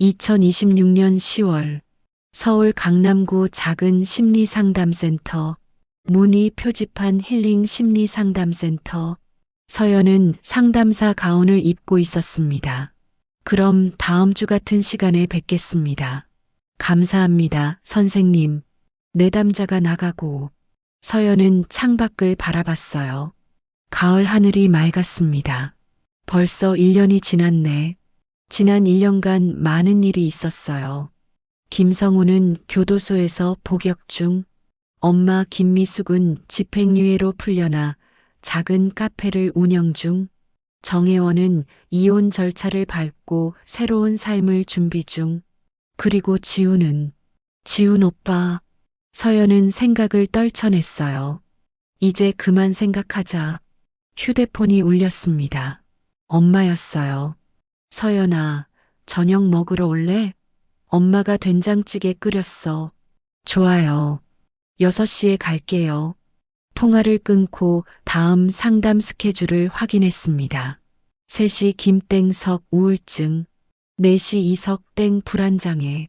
2026년 10월 서울 강남구 작은 심리상담센터 문의 표지판 힐링 심리상담센터 서연은 상담사 가운을 입고 있었습니다. 그럼 다음 주 같은 시간에 뵙겠습니다. 감사합니다, 선생님. 내담자가 나가고 서연은 창밖을 바라봤어요. 가을 하늘이 맑았습니다. 벌써 1년이 지났네. 지난 1년간 많은 일이 있었어요. 김성우는 교도소에서 복역 중, 엄마 김미숙은 집행유예로 풀려나 작은 카페를 운영 중, 정혜원은 이혼 절차를 밟고 새로운 삶을 준비 중, 그리고 지우는, 지훈 오빠, 서연은 생각을 떨쳐냈어요. 이제 그만 생각하자. 휴대폰이 울렸습니다. 엄마였어요. 서연아, 저녁 먹으러 올래? 엄마가 된장찌개 끓였어. 좋아요. 6시에 갈게요. 통화를 끊고 다음 상담 스케줄을 확인했습니다. 3시 김땡석 우울증, 4시 이석땡 불안장애,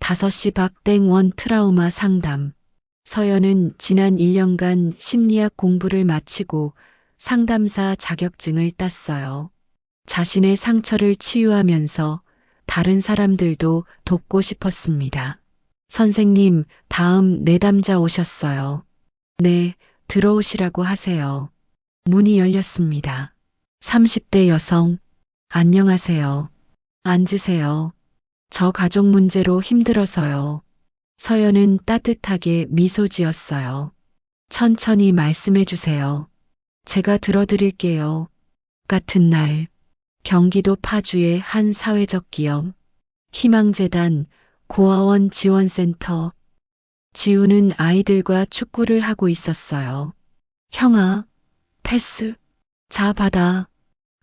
5시 박땡원 트라우마 상담. 서연은 지난 1년간 심리학 공부를 마치고 상담사 자격증을 땄어요. 자신의 상처를 치유하면서 다른 사람들도 돕고 싶었습니다. 선생님, 다음 내담자 오셨어요. 네, 들어오시라고 하세요. 문이 열렸습니다. 30대 여성, 안녕하세요. 앉으세요. 저 가족 문제로 힘들어서요. 서연은 따뜻하게 미소 지었어요. 천천히 말씀해 주세요. 제가 들어드릴게요. 같은 날, 경기도 파주의 한 사회적 기업, 희망재단 고아원 지원센터, 지우는 아이들과 축구를 하고 있었어요. 형아, 패스, 자 받아.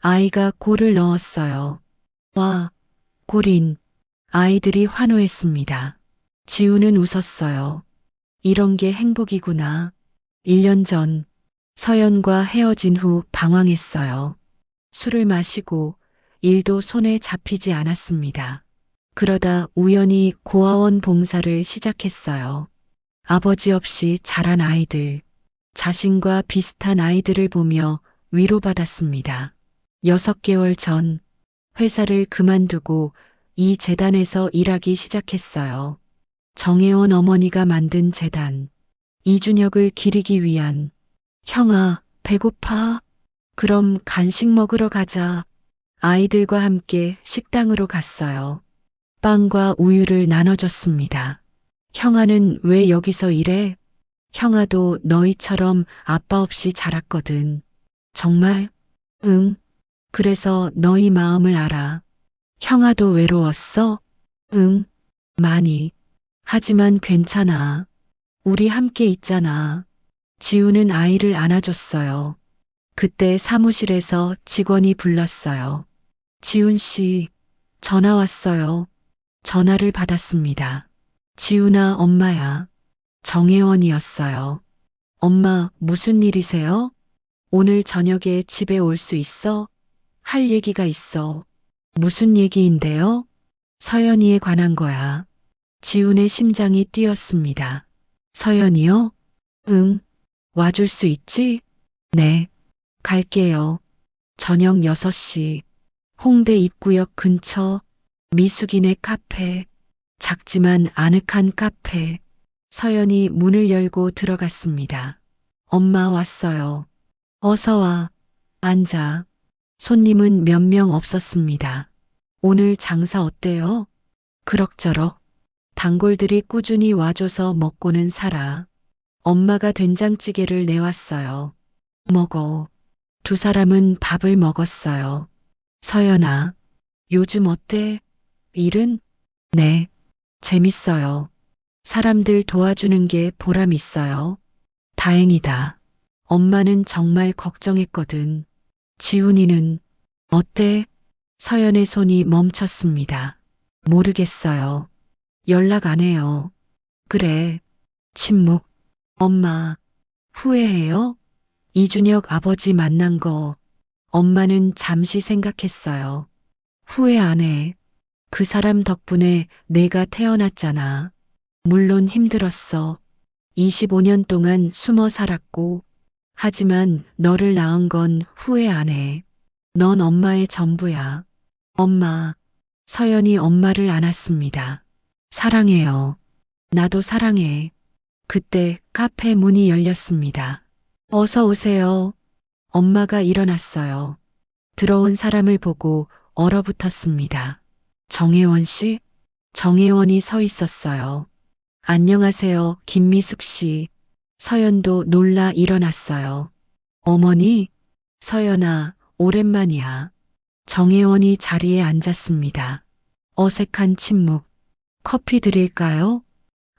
아이가 골을 넣었어요. 와, 골인. 아이들이 환호했습니다. 지우는 웃었어요. 이런 게 행복이구나. 1년 전, 서연과 헤어진 후 방황했어요. 술을 마시고 일도 손에 잡히지 않았습니다. 그러다 우연히 고아원 봉사를 시작했어요. 아버지 없이 자란 아이들, 자신과 비슷한 아이들을 보며 위로받았습니다. 6개월 전 회사를 그만두고 이 재단에서 일하기 시작했어요. 정혜원 어머니가 만든 재단. 이준혁을 기리기 위한. 형아, 배고파? 그럼 간식 먹으러 가자. 아이들과 함께 식당으로 갔어요. 빵과 우유를 나눠줬습니다. 형아는 왜 여기서 일해? 형아도 너희처럼 아빠 없이 자랐거든. 정말? 응. 그래서 너희 마음을 알아. 형아도 외로웠어? 응. 많이. 하지만 괜찮아. 우리 함께 있잖아. 지우는 아이를 안아줬어요. 그때 사무실에서 직원이 불렀어요. 지훈 씨, 전화 왔어요. 전화를 받았습니다. 지훈아, 엄마야. 정혜원이었어요. 엄마, 무슨 일이세요? 오늘 저녁에 집에 올 수 있어? 할 얘기가 있어. 무슨 얘기인데요? 서연이에 관한 거야. 지훈의 심장이 뛰었습니다. 서연이요? 응. 와줄 수 있지? 네. 갈게요. 저녁 6시. 홍대 입구역 근처 미숙인의 카페. 작지만 아늑한 카페. 서연이 문을 열고 들어갔습니다. 엄마 왔어요. 어서 와. 앉아. 손님은 몇 명 없었습니다. 오늘 장사 어때요? 그럭저럭. 단골들이 꾸준히 와줘서 먹고는 살아. 엄마가 된장찌개를 내왔어요. 먹어. 두 사람은 밥을 먹었어요. 서연아, 요즘 어때? 일은? 네, 재밌어요. 사람들 도와주는 게 보람 있어요. 다행이다. 엄마는 정말 걱정했거든. 지훈이는 어때? 서연의 손이 멈췄습니다. 모르겠어요. 연락 안 해요. 그래. 침묵. 엄마, 후회해요? 이준혁 아버지 만난 거 엄마는 잠시 생각했어요. 후회 안 해. 그 사람 덕분에 내가 태어났잖아. 물론 힘들었어. 25년 동안 숨어 살았고, 하지만 너를 낳은 건 후회 안 해. 넌 엄마의 전부야. 엄마. 서연이 엄마를 안았습니다. 사랑해요. 나도 사랑해. 그때 카페 문이 열렸습니다. 어서 오세요. 엄마가 일어났어요. 들어온 사람을 보고 얼어붙었습니다. 정혜원 씨? 정혜원이 서 있었어요. 안녕하세요, 김미숙 씨. 서연도 놀라 일어났어요. 어머니? 서연아, 오랜만이야. 정혜원이 자리에 앉았습니다. 어색한 침묵. 커피 드릴까요?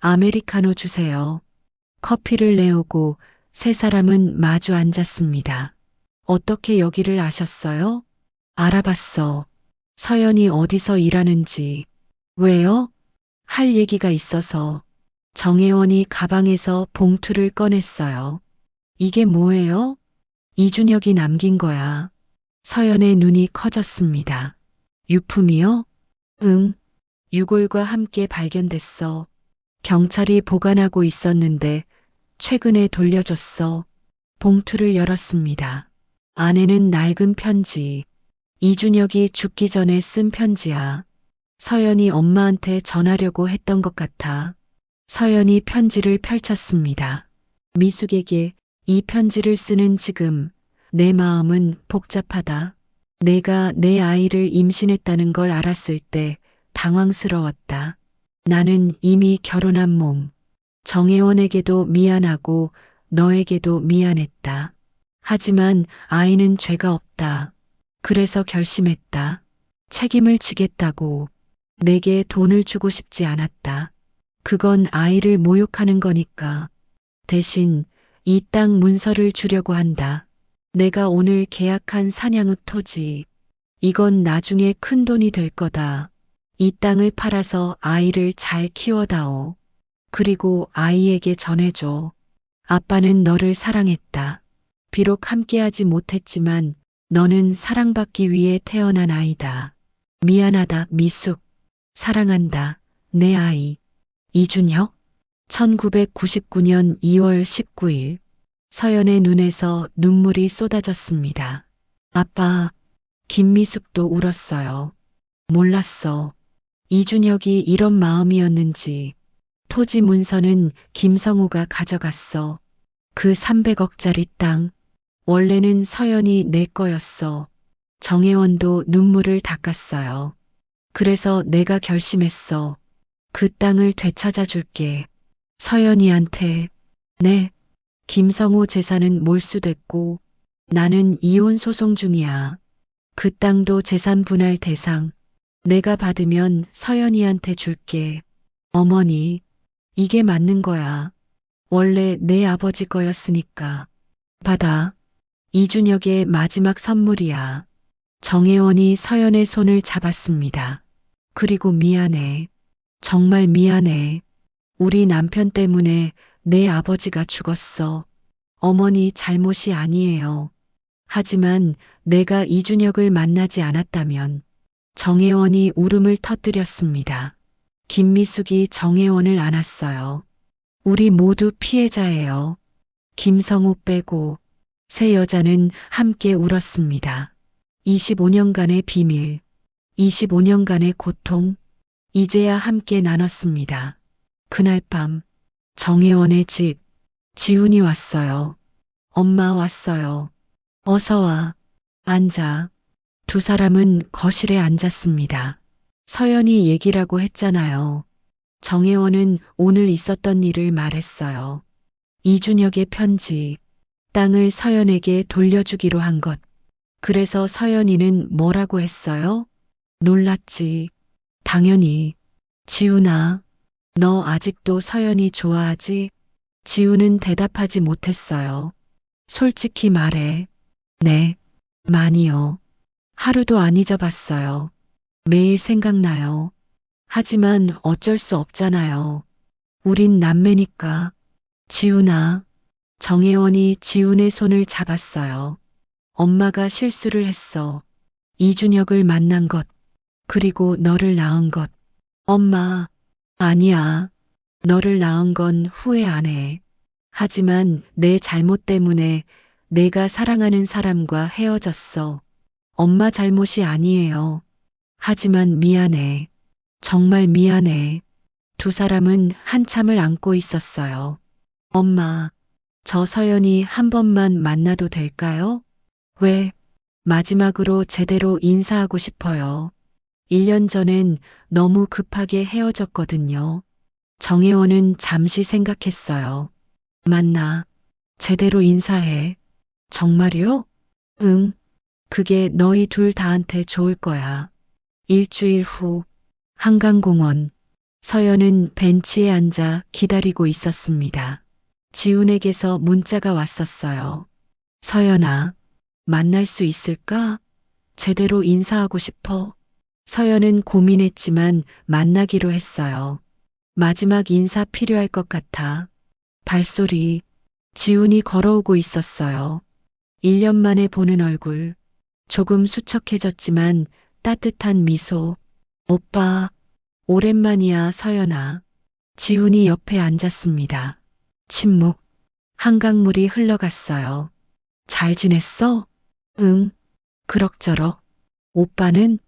아메리카노 주세요. 커피를 내오고 세 사람은 마주 앉았습니다. 어떻게 여기를 아셨어요? 알아봤어. 서연이 어디서 일하는지. 왜요? 할 얘기가 있어서. 정혜원이 가방에서 봉투를 꺼냈어요. 이게 뭐예요? 이준혁이 남긴 거야. 서연의 눈이 커졌습니다. 유품이요? 응. 유골과 함께 발견됐어. 경찰이 보관하고 있었는데 최근에 돌려줬어. 봉투를 열었습니다. 안에는 낡은 편지. 이준혁이 죽기 전에 쓴 편지야. 서연이 엄마한테 전하려고 했던 것 같아. 서연이 편지를 펼쳤습니다. 미숙에게 이 편지를 쓰는 지금 내 마음은 복잡하다. 내가 내 아이를 임신했다는 걸 알았을 때 당황스러웠다. 나는 이미 결혼한 몸. 정혜원에게도 미안하고 너에게도 미안했다. 하지만 아이는 죄가 없다. 그래서 결심했다. 책임을 지겠다고. 내게 돈을 주고 싶지 않았다. 그건 아이를 모욕하는 거니까. 대신 이 땅 문서를 주려고 한다. 내가 오늘 계약한 사냥읍 토지. 이건 나중에 큰 돈이 될 거다. 이 땅을 팔아서 아이를 잘 키워다오. 그리고 아이에게 전해줘. 아빠는 너를 사랑했다. 비록 함께하지 못했지만 너는 사랑받기 위해 태어난 아이다. 미안하다, 미숙. 사랑한다, 내 아이. 이준혁? 1999년 2월 19일. 서연의 눈에서 눈물이 쏟아졌습니다. 아빠, 김미숙도 울었어요. 몰랐어. 이준혁이 이런 마음이었는지. 토지 문서는 김성우가 가져갔어. 그 300억짜리 땅. 원래는 서연이 내 거였어. 정혜원도 눈물을 닦았어요. 그래서 내가 결심했어. 그 땅을 되찾아 줄게. 서연이한테. 네. 김성우 재산은 몰수됐고 나는 이혼 소송 중이야. 그 땅도 재산 분할 대상. 내가 받으면 서연이한테 줄게. 어머니, 이게 맞는 거야. 원래 내 아버지 거였으니까. 받아. 이준혁의 마지막 선물이야. 정혜원이 서연의 손을 잡았습니다. 그리고 미안해. 정말 미안해. 우리 남편 때문에 내 아버지가 죽었어. 어머니 잘못이 아니에요. 하지만 내가 이준혁을 만나지 않았다면 정혜원이 울음을 터뜨렸습니다. 김미숙이 정혜원을 안았어요. 우리 모두 피해자예요. 김성우 빼고 세 여자는 함께 울었습니다. 25년간의 비밀, 25년간의 고통, 이제야 함께 나눴습니다. 그날 밤, 정혜원의 집, 지훈이 왔어요. 엄마 왔어요. 어서 와. 앉아. 두 사람은 거실에 앉았습니다. 서연이 얘기라고 했잖아요. 정혜원은 오늘 있었던 일을 말했어요. 이준혁의 편지, 땅을 서연에게 돌려주기로 한 것. 그래서 서연이는 뭐라고 했어요? 놀랐지. 당연히. 지훈아, 너 아직도 서연이 좋아하지? 지훈은 대답하지 못했어요. 솔직히 말해. 네, 많이요. 하루도 안 잊어봤어요. 매일 생각나요. 하지만 어쩔 수 없잖아요. 우린 남매니까. 지훈아. 정혜원이 지훈의 손을 잡았어요. 엄마가 실수를 했어. 이준혁을 만난 것. 그리고 너를 낳은 것. 엄마, 아니야. 너를 낳은 건 후회 안 해. 하지만 내 잘못 때문에 내가 사랑하는 사람과 헤어졌어. 엄마 잘못이 아니에요. 하지만 미안해. 정말 미안해. 두 사람은 한참을 안고 있었어요. 엄마, 저 서연이 한 번만 만나도 될까요? 왜? 마지막으로 제대로 인사하고 싶어요. 1년 전엔 너무 급하게 헤어졌거든요. 정혜원은 잠시 생각했어요. 만나. 제대로 인사해. 정말요? 응. 그게 너희 둘 다한테 좋을 거야. 일주일 후, 한강공원. 서연은 벤치에 앉아 기다리고 있었습니다. 지훈에게서 문자가 왔었어요. 서연아, 만날 수 있을까? 제대로 인사하고 싶어. 서연은 고민했지만 만나기로 했어요. 마지막 인사 필요할 것 같아. 발소리. 지훈이 걸어오고 있었어요. 1년 만에 보는 얼굴. 조금 수척해졌지만 따뜻한 미소. 오빠, 오랜만이야, 서연아. 지훈이 옆에 앉았습니다. 침묵. 한강물이 흘러갔어요. 잘 지냈어? 응. 그럭저럭. 오빠는?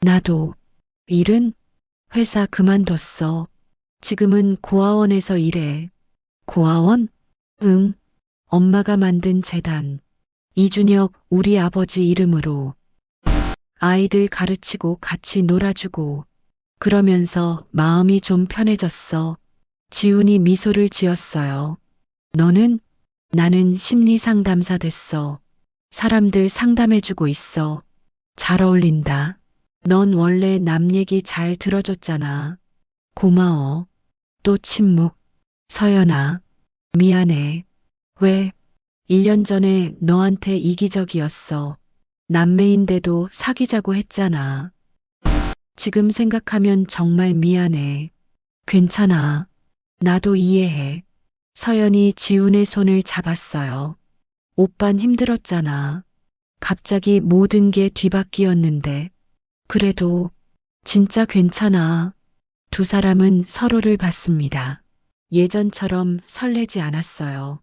나도. 일은? 회사 그만뒀어. 지금은 고아원에서 일해. 고아원? 응. 엄마가 만든 재단. 이준혁 우리 아버지 이름으로. 아이들 가르치고 같이 놀아주고. 그러면서 마음이 좀 편해졌어. 지훈이 미소를 지었어요. 너는? 나는 심리 상담사 됐어. 사람들 상담해주고 있어. 잘 어울린다. 넌 원래 남 얘기 잘 들어줬잖아. 고마워. 또 침묵. 서연아. 미안해. 왜? 1년 전에 너한테 이기적이었어. 남매인데도 사귀자고 했잖아. 지금 생각하면 정말 미안해. 괜찮아. 나도 이해해. 서연이 지훈의 손을 잡았어요. 오빤 힘들었잖아. 갑자기 모든 게 뒤바뀌었는데. 그래도 진짜 괜찮아. 두 사람은 서로를 봤습니다. 예전처럼 설레지 않았어요.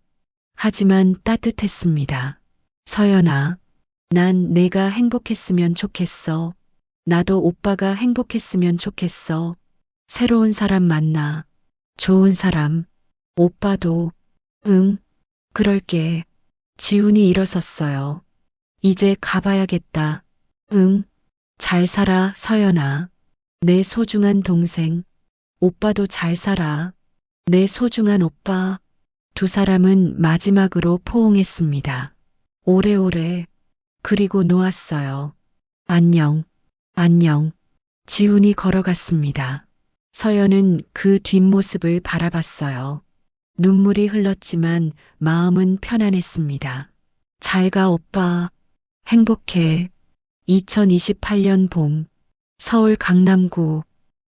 하지만 따뜻했습니다. 서연아, 난 내가 행복했으면 좋겠어. 나도 오빠가 행복했으면 좋겠어. 새로운 사람 만나. 좋은 사람. 오빠도. 응. 그럴게. 지훈이 일어섰어요. 이제 가봐야겠다. 응. 잘 살아, 서연아. 내 소중한 동생. 오빠도 잘 살아. 내 소중한 오빠. 두 사람은 마지막으로 포옹했습니다. 오래오래. 그리고 놓았어요. 안녕. 안녕. 지훈이 걸어갔습니다. 서연은 그 뒷모습을 바라봤어요. 눈물이 흘렀지만 마음은 편안했습니다. 잘 가, 오빠. 행복해. 2028년 봄, 서울 강남구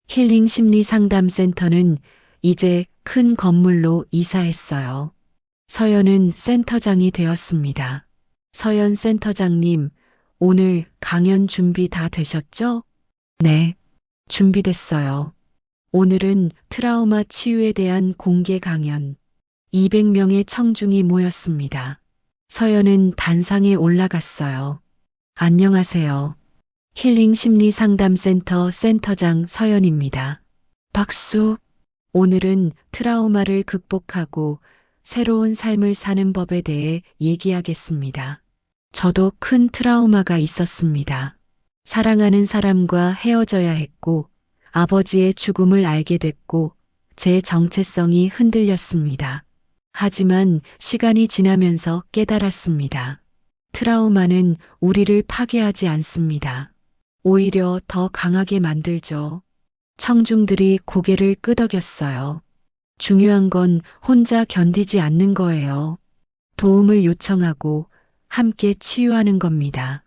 힐링 심리 상담센터는 이제 큰 건물로 이사했어요. 서연은 센터장이 되었습니다. 서연 센터장님, 오늘 강연 준비 다 되셨죠? 네, 준비됐어요. 오늘은 트라우마 치유에 대한 공개 강연. 200명의 청중이 모였습니다. 서연은 단상에 올라갔어요. 안녕하세요. 힐링 심리 상담센터 센터장 서연입니다. 박수. 오늘은 트라우마를 극복하고 새로운 삶을 사는 법에 대해 얘기하겠습니다. 저도 큰 트라우마가 있었습니다. 사랑하는 사람과 헤어져야 했고, 아버지의 죽음을 알게 됐고, 제 정체성이 흔들렸습니다. 하지만 시간이 지나면서 깨달았습니다. 트라우마는 우리를 파괴하지 않습니다. 오히려 더 강하게 만들죠. 청중들이 고개를 끄덕였어요. 중요한 건 혼자 견디지 않는 거예요. 도움을 요청하고 함께 치유하는 겁니다.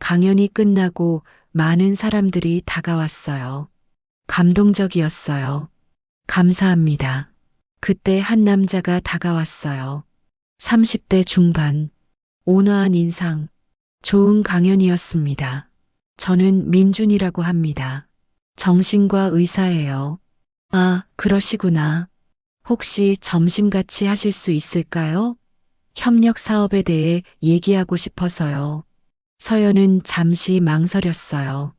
강연이 끝나고 많은 사람들이 다가왔어요. 감동적이었어요. 감사합니다. 그때 한 남자가 다가왔어요. 30대 중반. 온화한 인상. 좋은 강연이었습니다. 저는 민준이라고 합니다. 정신과 의사예요. 아, 그러시구나. 혹시 점심 같이 하실 수 있을까요? 협력 사업에 대해 얘기하고 싶어서요. 서연은 잠시 망설였어요.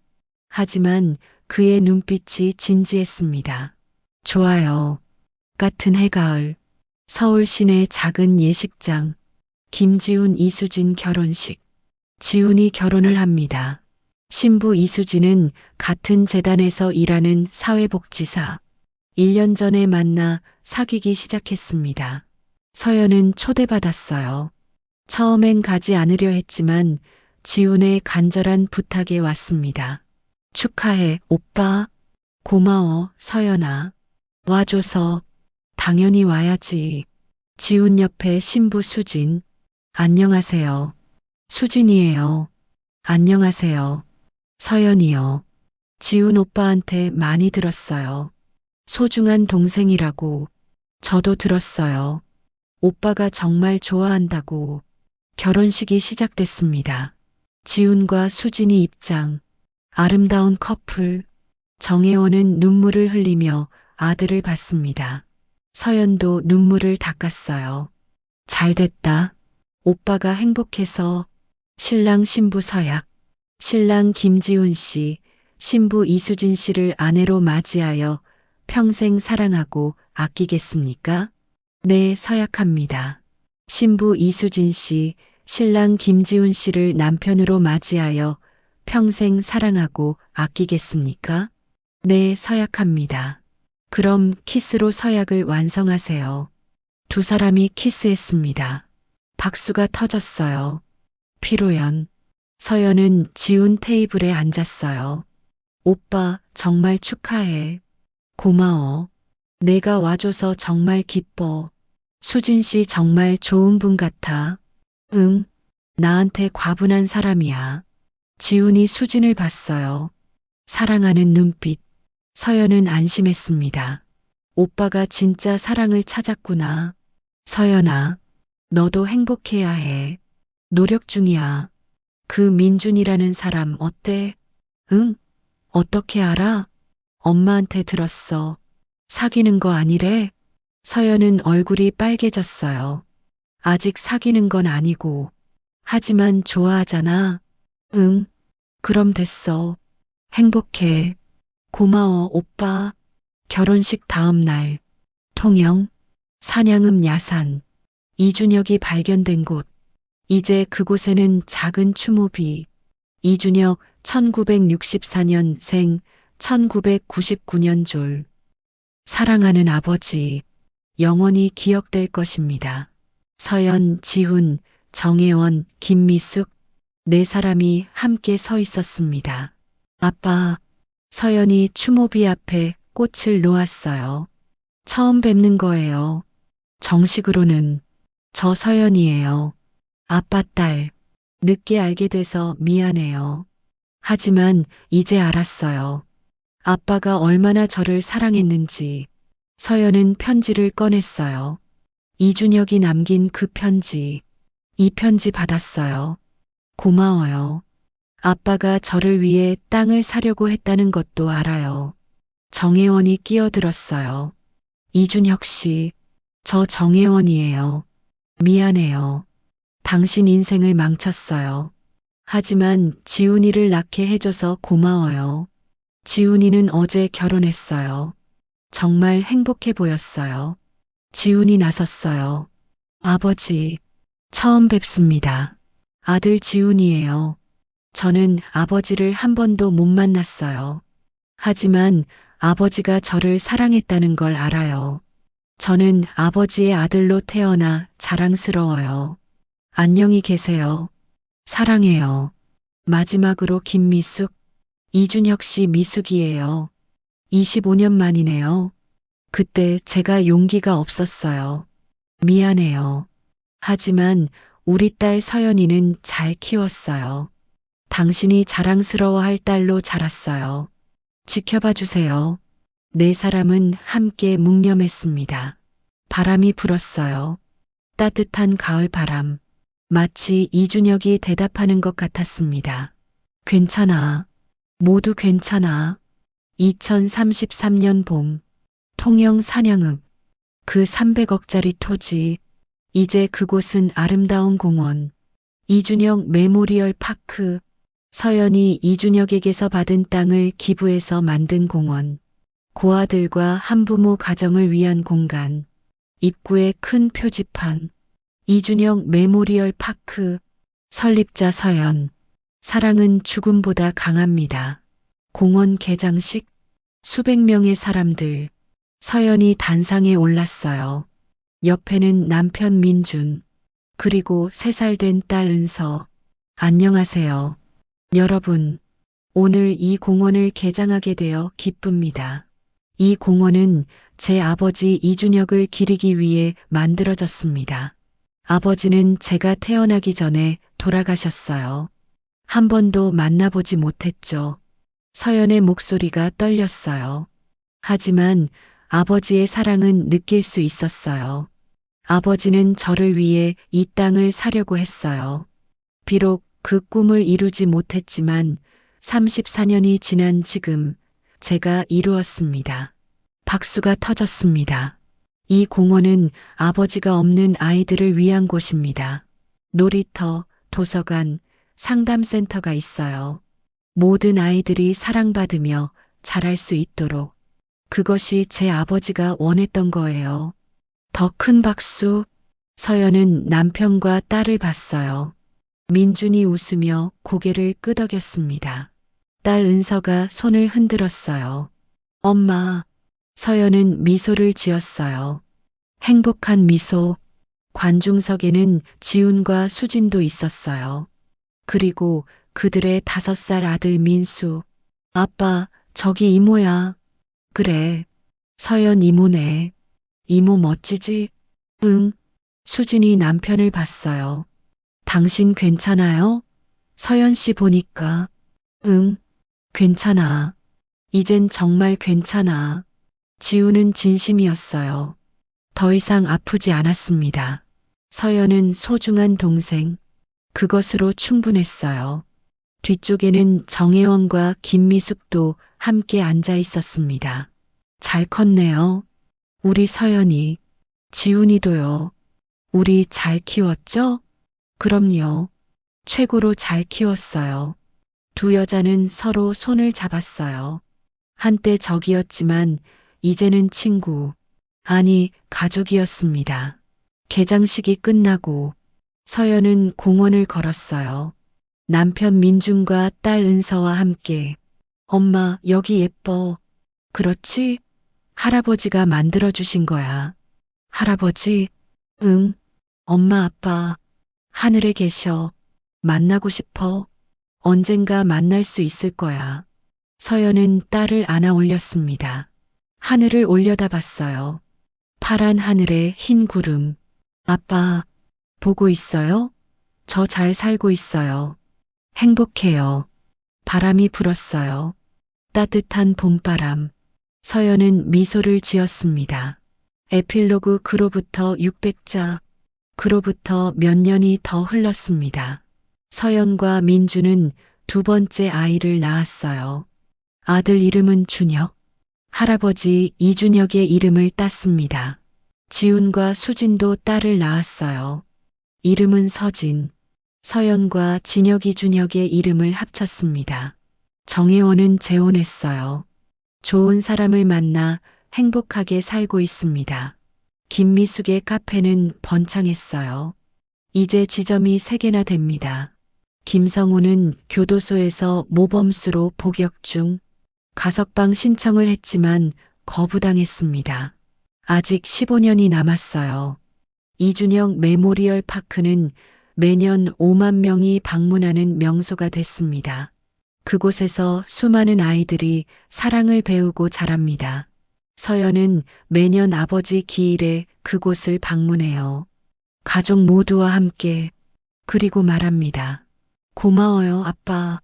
하지만 그의 눈빛이 진지했습니다. 좋아요. 같은 해가을. 서울 시내 작은 예식장. 김지훈 이수진 결혼식. 지훈이 결혼을 합니다. 신부 이수진은 같은 재단에서 일하는 사회복지사. 1년 전에 만나 사귀기 시작했습니다. 서연은 초대받았어요. 처음엔 가지 않으려 했지만 지훈의 간절한 부탁에 왔습니다. 축하해, 오빠. 고마워, 서연아. 와줘서. 당연히 와야지. 지훈 옆에 신부 수진. 안녕하세요. 수진이에요. 안녕하세요. 서연이요. 지훈 오빠한테 많이 들었어요. 소중한 동생이라고. 저도 들었어요. 오빠가 정말 좋아한다고. 결혼식이 시작됐습니다. 지훈과 수진이 입장. 아름다운 커플. 정혜원은 눈물을 흘리며 아들을 봤습니다. 서연도 눈물을 닦았어요. 잘 됐다. 오빠가 행복해서 신랑 신부 서약. 신랑 김지훈 씨, 신부 이수진 씨를 아내로 맞이하여 평생 사랑하고 아끼겠습니까? 네, 서약합니다. 신부 이수진 씨, 신랑 김지훈 씨를 남편으로 맞이하여 평생 사랑하고 아끼겠습니까? 네, 서약합니다. 그럼 키스로 서약을 완성하세요. 두 사람이 키스했습니다. 박수가 터졌어요. 피로연. 서연은 지훈 테이블에 앉았어요. 오빠, 정말 축하해. 고마워. 내가 와줘서 정말 기뻐. 수진 씨 정말 좋은 분 같아. 응. 나한테 과분한 사람이야. 지훈이 수진을 봤어요. 사랑하는 눈빛. 서연은 안심했습니다. 오빠가 진짜 사랑을 찾았구나. 서연아, 너도 행복해야 해. 노력 중이야. 그 민준이라는 사람 어때? 응? 어떻게 알아? 엄마한테 들었어. 사귀는 거 아니래? 서연은 얼굴이 빨개졌어요. 아직 사귀는 건 아니고. 하지만 좋아하잖아. 응. 그럼 됐어. 행복해. 고마워, 오빠. 결혼식 다음 날. 통영. 산양읍 야산. 이준혁이 발견된 곳. 이제 그곳에는 작은 추모비. 이준혁 1964년생 1999년 졸. 사랑하는 아버지. 영원히 기억될 것입니다. 서연, 지훈, 정혜원, 김미숙. 네 사람이 함께 서 있었습니다. 아빠. 서연이 추모비 앞에 꽃을 놓았어요. 처음 뵙는 거예요. 정식으로는 저 서연이에요. 아빠 딸. 늦게 알게 돼서 미안해요. 하지만 이제 알았어요. 아빠가 얼마나 저를 사랑했는지. 서연은 편지를 꺼냈어요. 이준혁이 남긴 그 편지. 이 편지 받았어요. 고마워요. 아빠가 저를 위해 땅을 사려고 했다는 것도 알아요. 정혜원이 끼어들었어요. 이준혁 씨, 저 정혜원이에요. 미안해요. 당신 인생을 망쳤어요. 하지만 지훈이를 낳게 해줘서 고마워요. 지훈이는 어제 결혼했어요. 정말 행복해 보였어요. 지훈이 나섰어요. 아버지, 처음 뵙습니다. 아들 지훈이에요. 저는 아버지를 한 번도 못 만났어요. 하지만 아버지가 저를 사랑했다는 걸 알아요. 저는 아버지의 아들로 태어나 자랑스러워요. 안녕히 계세요. 사랑해요. 마지막으로 김미숙, 이준혁 씨 미숙이에요. 25년 만이네요. 그때 제가 용기가 없었어요. 미안해요. 하지만 우리 딸 서연이는 잘 키웠어요. 당신이 자랑스러워할 딸로 자랐어요. 지켜봐 주세요. 네 사람은 함께 묵념했습니다. 바람이 불었어요. 따뜻한 가을 바람. 마치 이준혁이 대답하는 것 같았습니다. 괜찮아. 모두 괜찮아. 2033년 봄. 통영 산양읍. 그 300억짜리 토지. 이제 그곳은 아름다운 공원. 이준혁 메모리얼 파크. 서연이 이준혁에게서 받은 땅을 기부해서 만든 공원. 고아들과 한부모 가정을 위한 공간. 입구에 큰 표지판. 이준혁 메모리얼 파크. 설립자 서연. 사랑은 죽음보다 강합니다. 공원 개장식. 수백 명의 사람들. 서연이 단상에 올랐어요. 옆에는 남편 민준. 그리고 세살된 딸 은서. 안녕하세요. 여러분. 오늘 이 공원을 개장하게 되어 기쁩니다. 이 공원은 제 아버지 이준혁을 기리기 위해 만들어졌습니다. 아버지는 제가 태어나기 전에 돌아가셨어요. 한 번도 만나보지 못했죠. 서연의 목소리가 떨렸어요. 하지만 아버지의 사랑은 느낄 수 있었어요. 아버지는 저를 위해 이 땅을 사려고 했어요. 비록 그 꿈을 이루지 못했지만 34년이 지난 지금 제가 이루었습니다. 박수가 터졌습니다. 이 공원은 아버지가 없는 아이들을 위한 곳입니다. 놀이터, 도서관, 상담센터가 있어요. 모든 아이들이 사랑받으며 자랄 수 있도록. 그것이 제 아버지가 원했던 거예요. 더 큰 박수. 서연은 남편과 딸을 봤어요. 민준이 웃으며 고개를 끄덕였습니다. 딸 은서가 손을 흔들었어요. 엄마. 서연은 미소를 지었어요. 행복한 미소. 관중석에는 지훈과 수진도 있었어요. 그리고 그들의 다섯 살 아들 민수. 아빠, 저기 이모야. 그래. 서연 이모네. 이모 멋지지? 응. 수진이 남편을 봤어요. 당신 괜찮아요? 서연 씨 보니까. 응. 괜찮아. 이젠 정말 괜찮아. 지우는 진심이었어요. 더 이상 아프지 않았습니다. 서연은 소중한 동생. 그것으로 충분했어요. 뒤쪽에는 정혜원과 김미숙도 함께 앉아 있었습니다. 잘 컸네요. 우리 서연이. 지훈이도요. 우리 잘 키웠죠? 그럼요. 최고로 잘 키웠어요. 두 여자는 서로 손을 잡았어요. 한때 적이었지만 이제는 친구, 아니 가족이었습니다. 개장식이 끝나고 서연은 공원을 걸었어요. 남편 민준과 딸 은서와 함께 엄마 여기 예뻐. 그렇지? 할아버지가 만들어주신 거야. 할아버지? 응. 엄마 아빠 하늘에 계셔. 만나고 싶어. 언젠가 만날 수 있을 거야. 서연은 딸을 안아 올렸습니다. 하늘을 올려다 봤어요. 파란 하늘에 흰 구름. 아빠, 보고 있어요? 저 잘 살고 있어요. 행복해요. 바람이 불었어요. 따뜻한 봄바람. 서연은 미소를 지었습니다. 에필로그 그로부터 600자, 그로부터 몇 년이 더 흘렀습니다. 서연과 민주는 두 번째 아이를 낳았어요. 아들 이름은 준혁, 할아버지 이준혁의 이름을 땄습니다. 지훈과 수진도 딸을 낳았어요. 이름은 서진, 서연과 진혁이 준혁의 이름을 합쳤습니다. 정혜원은 재혼했어요. 좋은 사람을 만나 행복하게 살고 있습니다. 김미숙의 카페는 번창했어요. 이제 지점이 3개나 됩니다. 김성우는 교도소에서 모범수로 복역 중 가석방 신청을 했지만 거부당했습니다. 아직 15년이 남았어요. 이준영 메모리얼 파크는 매년 5만 명이 방문하는 명소가 됐습니다. 그곳에서 수많은 아이들이 사랑을 배우고 자랍니다. 서연은 매년 아버지 기일에 그곳을 방문해요. 가족 모두와 함께 그리고 말합니다. 고마워요, 아빠.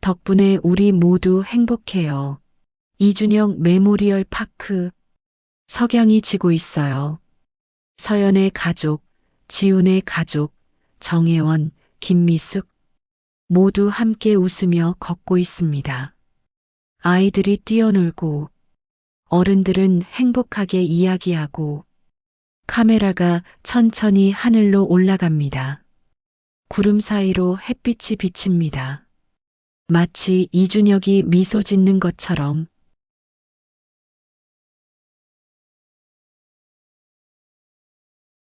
덕분에 우리 모두 행복해요. 이준영 메모리얼 파크 석양이 지고 있어요. 서연의 가족, 지훈의 가족, 정혜원, 김미숙 모두 함께 웃으며 걷고 있습니다. 아이들이 뛰어놀고 어른들은 행복하게 이야기하고 카메라가 천천히 하늘로 올라갑니다. 구름 사이로 햇빛이 비칩니다. 마치 이준혁이 미소 짓는 것처럼